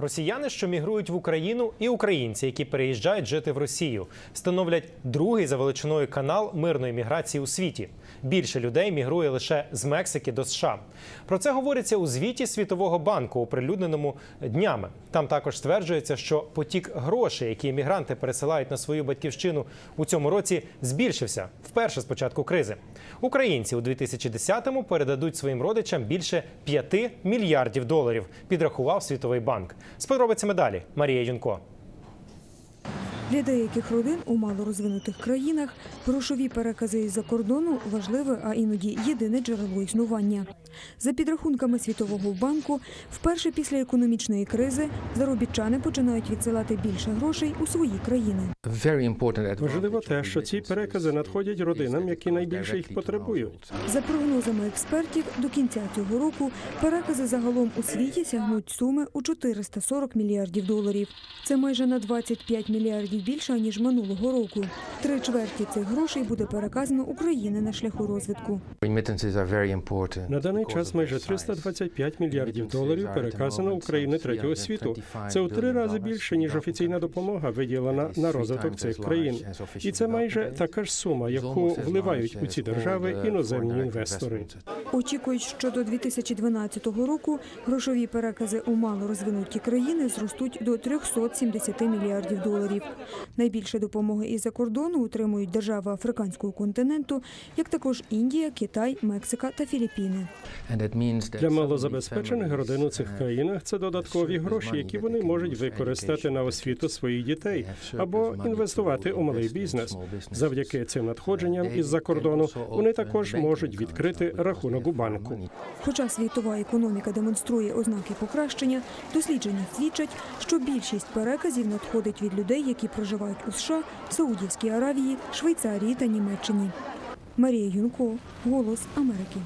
Росіяни, що мігрують в Україну, і українці, які переїжджають жити в Росію, становлять другий за величиною канал мирної міграції у світі. Більше людей мігрує лише з Мексики до США. Про це говориться у звіті Світового банку, оприлюдненому днями. Там також стверджується, що потік грошей, які мігранти пересилають на свою батьківщину у цьому році, збільшився вперше з початку кризи. Українці у 2010-му передадуть своїм родичам більше 5 мільярдів доларів. Підрахував Світовий банк. З подробицями далі Марія Юнко. Для деяких родин у малорозвинутих країнах грошові перекази із-за кордону важливе, а іноді єдине джерело існування. За підрахунками Світового банку, вперше після економічної кризи заробітчани починають відсилати більше грошей у свої країни. Важливо те, що ці перекази надходять родинам, які найбільше їх потребують. За прогнозами експертів, до кінця цього року перекази загалом у світі сягнуть суми у 440 мільярдів доларів. Це майже на 25 мільярдів більше ніж минулого року. Три чверті цих грошей буде переказано Україні на шляху розвитку. На даний час майже 325 мільярдів доларів переказано Україні третього світу. Це у три рази більше ніж офіційна допомога виділена на розвиток цих країн. І це майже така ж сума, яку вливають у ці держави іноземні інвестори. Очікують, що до 2012 року грошові перекази у малорозвинуті країни зростуть до 370 мільярдів доларів. Найбільше допомоги із-за кордону отримують держави африканського континенту, як також Індія, Китай, Мексика та Філіппіни. Для малозабезпечених родин у цих країнах це додаткові гроші, які вони можуть використати на освіту своїх дітей або інвестувати у малий бізнес. Завдяки цим надходженням із-за кордону вони також можуть відкрити рахунок у банку. Хоча світова економіка демонструє ознаки покращення, дослідження свідчать, що більшість переказів надходить від людей, які проживають у США, Саудівській Аравії, Швейцарії та Німеччині. Марія Юнко, Голос Америки.